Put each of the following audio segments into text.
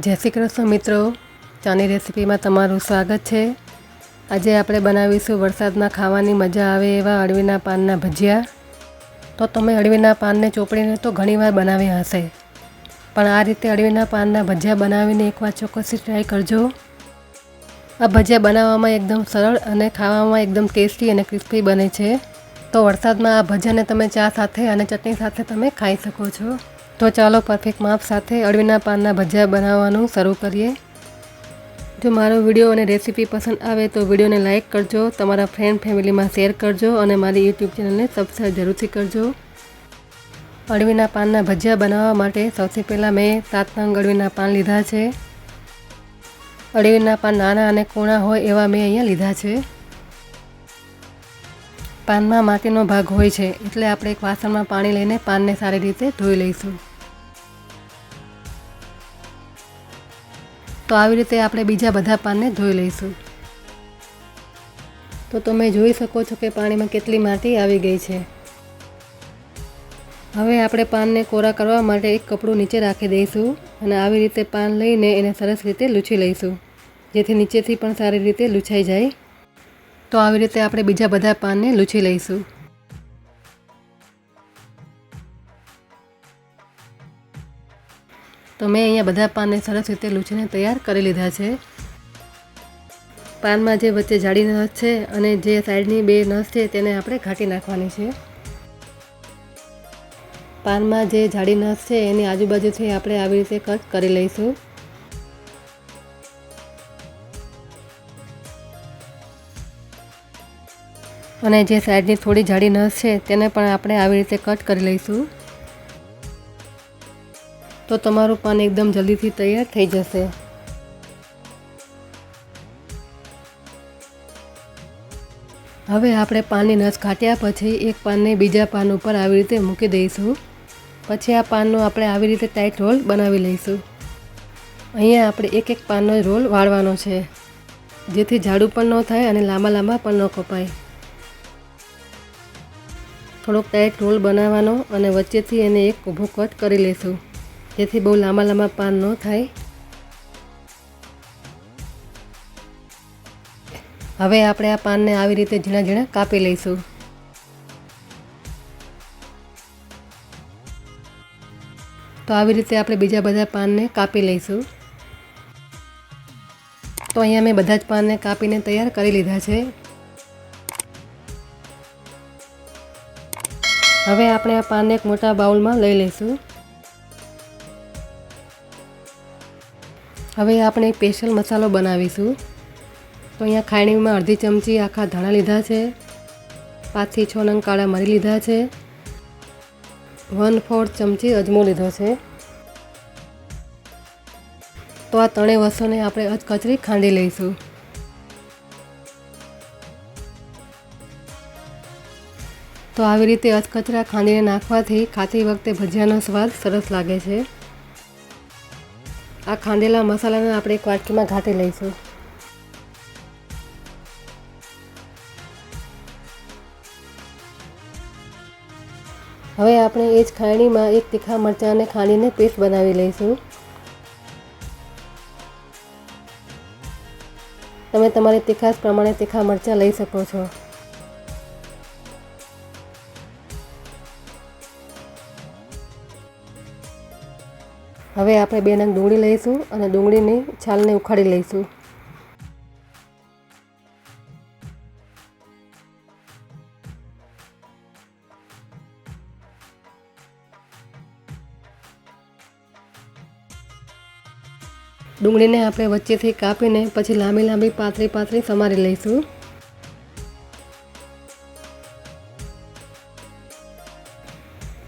જય શ્રી કૃષ્ણ મિત્રો. ચાની રેસીપીમાં તમારું સ્વાગત છે. આજે આપણે બનાવીશું વરસાદમાં ખાવાની મજા આવે એવા અળવીના પાનના ભજીયા. તો તમે અળવીના પાનને ચોપડીને તો ઘણીવાર બનાવ્યા હશે. પણ આ રીતે અળવીના પાનના ભજીયા બનાવીને એકવાર ચોક્કસથી ટ્રાય કરજો. આ ભજીયા બનાવવામાં એકદમ સરળ અને ખાવામાં એકદમ ટેસ્ટી અને ક્રિસ્પી બને છે. તો વરસાદમાં આ ભજીયાને તમે ચા સાથે અને ચટણી સાથે તમે ખાઈ શકો છો. તો ચાલો પરફેક્ટ માપ સાથે અળવીના પાનના ભજીયા બનાવવાનું શરૂ કરીએ. જો મારો વીડિયો અને રેસીપી પસંદ આવે તો વિડીયોને લાઇક કરજો, તમારા ફ્રેન્ડ ફેમિલીમાં શેર કરજો અને મારી યુટ્યુબ ચેનલને સબસ્ક્રાઈબ જરૂરથી કરજો. અળવીના પાનના ભજીયા બનાવવા માટે સૌથી પહેલાં મેં સાત નંગ અળવીના પાન લીધા છે. અળવીના પાન નાના અને કૂણા હોય એવા મેં અહીંયા લીધા છે. પાનમાં માટીનો ભાગ હોય છે, એટલે આપણે એક વાસણમાં પાણી લઈને પાનને સારી રીતે ધોઈ લઈશું. તો આવી રીતે આપણે બીજા બધા પાનને ધોઈ લઈશું. તો તમે જોઈ શકો છો કે પાણીમાં કેટલી માટી આવી ગઈ છે. હવે આપણે પાનને કોરા કરવા માટે એક કપડું નીચે રાખી દઈશું અને આવી રીતે પાન લઈને એને સરસ રીતે લૂછી લઈશું, જેથી નીચેથી પણ સારી રીતે લૂછાઈ જાય. તો આવી રીતે આપણે બીજા બધા પાનને લૂછી લઈશું. તો મેં અહીંયા બધા પાનને સરસ રીતે લૂછીને તૈયાર કરી લીધા છે. પાનમાં જે વચ્ચે જાડી નસ છે અને જે સાઈડની બે નસ છે તેને આપણે ઘાટી નાખવાની છે. પાનમાં જે જાડી નસ છે એની આજુબાજુથી આપણે આવી રીતે કટ કરી લઈશું. અને જે સાઈડની થોડી જાડી નસ છે તેને પણ આપણે આવી રીતે કટ કરી લઈશું. તો તમારું પાન એકદમ જલ્દીથી તૈયાર થઈ જશે. હવે આપણે પાનની નસ કાઢ્યા પછી એક પાનને બીજા પાન ઉપર આવી રીતે મૂકી દઈશું. પછી આ પાનનો આપણે આવી રીતે ટાઈટ રોલ બનાવી લઈશું. અહીંયા આપણે એક એક પાનનો રોલ વાળવાનો છે. જેથી ઝાડુ પણ ન થાય અને લાંબા લાંબા પણ ન કપાય. થોડોક ટાઈટ રોલ બનાવવાનો અને વચ્ચેથી એને એક ઊભો કટ કરી લઈશું. જેથી બહુ લાંબા લાંબા પાન ન થાય. હવે આપણે આ પાનને આવી રીતે ઝીણા ઝીણા કાપી લઈશું. તો આવી રીતે આપણે બીજા બધા પાનને કાપી લઈશું. તો અહીંયા મેં બધા જ પાનને કાપીને તૈયાર કરી લીધા છે. હવે આપણે આ પાનને એક મોટા બાઉલમાં લઈ લઈશું. હવે આપણે સ્પેશિયલ મસાલો બનાવીશું. તો અહીંયા ખાયણીમાં અડધી ચમચી આખા ધાણા લીધા છે. પાંચથી છ નંગ કાળા મરી લીધા છે. વન ફોર્થ ચમચી અજમો લીધો છે. તો આ ત્રણેય વસ્તુને આપણે અધકચરી ખાંડી લઈશું. તો આવી રીતે અધકચરા ખાંડીને નાખવાથી ખાતી વખતે ભજીયાનો સ્વાદ સરસ લાગે છે. આ ખાંડેલા મસાલાને આપણે એક વાટકીમાં ઘાટી લઈશું. હવે આપણે એ જ ખાયણીમાં એક તીખા મરચાંને ખાંડીને પેસ્ટ બનાવી લઈશું. તમે તમારી તીખાશ પ્રમાણે તીખા મરચાં લઈ શકો છો. હવે આપણે બે નંગ ડુંગળી લઈશું અને ડુંગળીની છાલને ઉખાડી લઈશું. ડુંગળીને આપણે વચ્ચેથી કાપીને પછી લાંબી લાંબી પાતળી પાતળી સમારી લઈશું.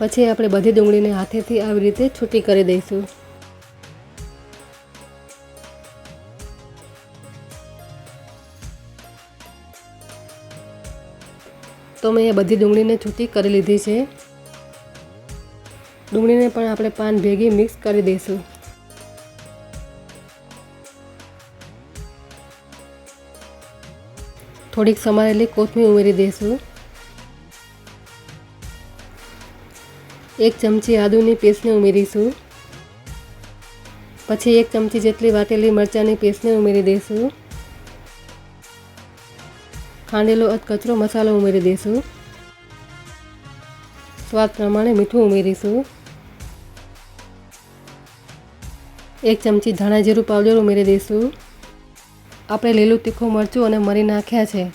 પછી આપણે બધી ડુંગળીને હાથેથી આવી રીતે છૂટી કરી દઈશું. તો મેં બધી ડુંગળીને છૂટી કરી લીધી છે. ડુંગળીને પણ આપણે પાન ભેગી મિક્સ કરી દઈશું. થોડીક સમારેલી કોથમીર ઉમેરી દઈશું. એક ચમચી આદુની પેસ્ટને ઉમેરીશું. પછી એક ચમચી જેટલી વાટેલી મરચાંની પેસ્ટને ઉમેરી દઈશું. ખાંડેલો અધકચરો મસાલો ઉમેરી દઈશું. સ્વાદ પ્રમાણે મીઠું ઉમેરીશું. એક ચમચી ધાણા જીરું પાવડર ઉમેરી દઈશું. આપણે લીલું તીખું મરચું અને મરી નાખ્યા છે.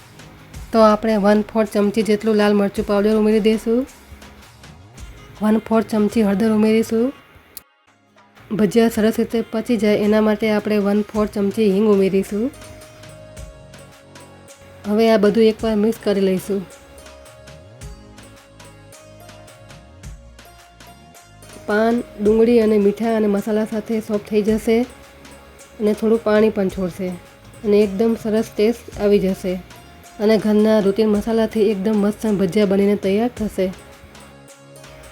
તો આપણે વન ફોર્થ ચમચી જેટલું લાલ મરચું પાવડર ઉમેરી દઈશું. વન ફોર્થ ચમચી હળદર ઉમેરીશું. ભજીયા સરસ રીતે પચી જાય એના માટે આપણે વન ફોર્થ ચમચી હિંગ ઉમેરીશું. હવે આ બધું એકવાર મિક્સ કરી લઈશું. પાન, ડુંગળી અને મીઠા અને મસાલા સાથે સોફ્ટ થઈ જશે અને થોડું પાણી પણ છોડશે અને એકદમ સરસ ટેસ્ટ આવી જશે. અને ઘરના રૂટીન મસાલાથી એકદમ મસ્ત ભજીયા બનીને તૈયાર થશે.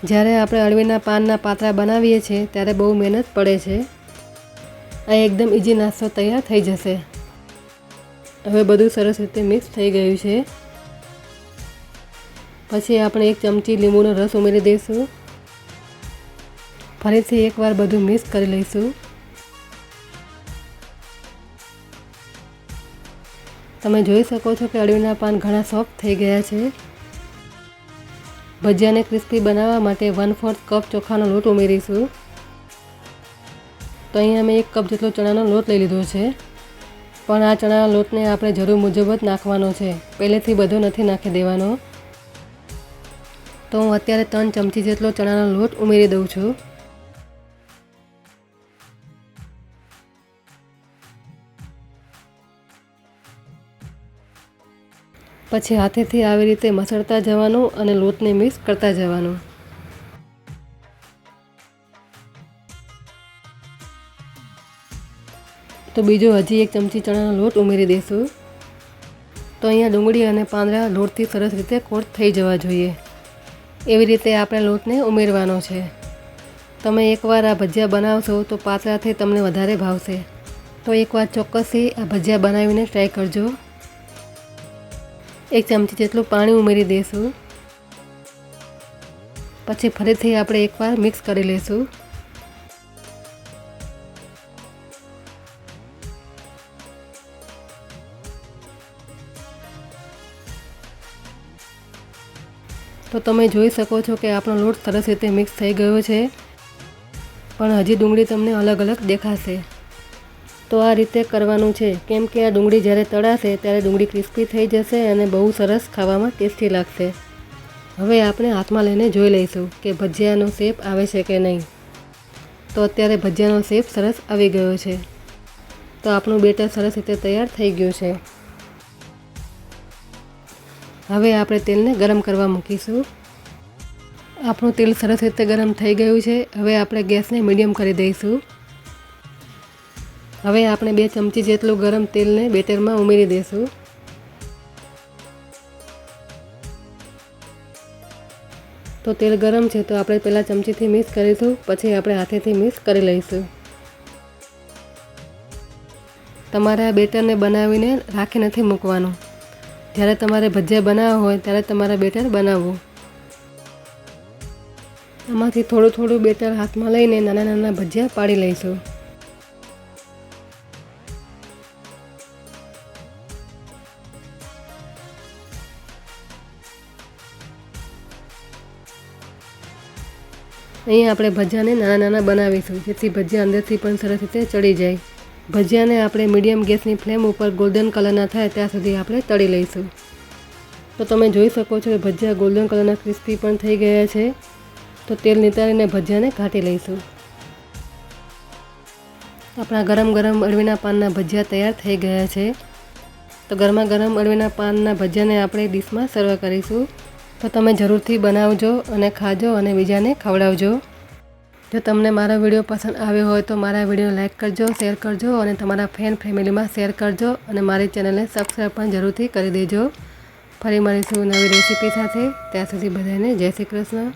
જ્યારે આપણે અળવીના પાનના પાતરા બનાવીએ છીએ, ત્યારે બહુ મહેનત પડે છે. આ એકદમ ઇઝી નાસ્તો તૈયાર થઈ જશે. હવે બધું સરસ રીતે મિક્સ થઈ ગયું છે. પછી આપણે એક ચમચી લીંબુનો રસ ઉમેરી દઈશું. ફરીથી એકવાર બધું મિક્સ કરી લઈશું. તમે જોઈ શકો છો કે અળવીના પાન ઘણા સોફ્ટ થઈ ગયા છે. ભજીયાને ક્રિસ્પી બનાવવા માટે વન ફોર્થ કપ ચોખાનો લોટ ઉમેરીશું. તો અહીંયા મેં એક કપ જેટલો ચણાનો લોટ લઈ લીધો છે. પણ આ ચણાના લોટને આપણે જરૂર મુજબ જ નાખવાનો છે. પહેલેથી બધો નથી નાખી દેવાનો. તો હું અત્યારે ત્રણ ચમચી જેટલો ચણાનો લોટ ઉમેરી દઉં છું. પછી હાથેથી આવી રીતે મસળતા જવાનું અને લોટને મિક્સ કરતા જવાનું. તો બીજો હજી એક ચમચી ચણાનો લોટ ઉમેરી દઈશું. તો અહીંયા ડુંગળી અને પાંદડા લોટથી સરસ રીતે કોટ થઈ જવા જોઈએ. એવી રીતે આપણે લોટને ઉમેરવાનો છે. તમે એકવાર આ ભજીયા બનાવશો તો પાતળાથી તમને વધારે ભાવશે. તો એકવાર ચોક્કસથી આ ભજીયા બનાવીને ટ્રાય કરજો. એક ચમચી જેટલું પાણી ઉમેરી દઈશું. પછી ફરીથી આપણે એકવાર મિક્સ કરી લઈશું. તો તમે જોઈ શકો છો કે આપણો લોટ સરસ રીતે મિક્સ થઈ ગયો છે. પણ હજી ડુંગળી તમને અલગ અલગ દેખાશે. તો આ રીતે કરવાનું છે. કેમ કે આ ડુંગળી જ્યારે તળાશે ત્યારે ડુંગળી ક્રિસ્પી થઈ જશે અને બહુ સરસ ખાવામાં ટેસ્ટી લાગશે. હવે આપણે હાથમાં લઈને જોઈ લઈશું કે ભજીયાનો શેપ આવે છે કે નહીં. તો અત્યારે ભજીયાનો શેપ સરસ આવી ગયો છે. તો આપણું બેટર સરસ રીતે તૈયાર થઈ ગયું છે. હવે આપણે તેલને ગરમ કરવા મૂકીશું. આપણું તેલ સરસ રીતે ગરમ થઈ ગયું છે. હવે આપણે ગેસને મીડિયમ કરી દઈશું. હવે આપણે બે ચમચી જેટલું ગરમ તેલને બેટરમાં ઉમેરી દઈશું તો તેલ ગરમ છે તો આપણે પહેલાં ચમચીથી મિક્સ કરીશું, પછી આપણે હાથેથી મિક્સ કરી લઈશું. તમારે આ બેટરને બનાવીને રાખી નથી મૂકવાનું. જ્યારે તમારે ભજીયા બનાવવા હોય ત્યારે તમારે બેટર બનાવવું. આમાંથી થોડું થોડું બેટર હાથમાં લઈને નાના નાના ભજીયા પાડી લઈશું. અહીં આપણે ભજીયાને નાના નાના બનાવીશું, જેથી ભજીયા અંદરથી પણ સરસ રીતે ચડી જાય. ભજીયાને આપણે મીડિયમ ગેસની ફ્લેમ ઉપર ગોલ્ડન કલરના થાય ત્યાં સુધી આપણે તળી લઈશું. તો તમે જોઈ શકો છો કે ભજીયા ગોલ્ડન કલરના ક્રિસ્પી પણ થઈ ગયા છે. તો તેલ નિતારીને ભજીયાને ઘાટી લઈશું. આપણા ગરમ ગરમ અળવીના પાનના ભજીયા તૈયાર થઈ ગયા છે. તો ગરમા ગરમ અળવીના પાનના ભજીયાને આપણે ડીશમાં સર્વ કરીશું. તો તમે જરૂરથી બનાવજો અને ખાજો અને બીજાને ખવડાવજો. જો તમને મારો વીડિયો પસંદ આવ્યો હોય તો મારા વીડિયો લાઇક કરજો, શેર કરજો અને તમારા ફ્રેન્ડ ફેમિલીમાં શેર કરજો અને મારી ચેનલને સબસ્ક્રાઈબ પણ જરૂરથી કરી દેજો. ફરી મળીશું નવી રેસીપી સાથે. ત્યાં સુધી બધાને જય શ્રી કૃષ્ણ.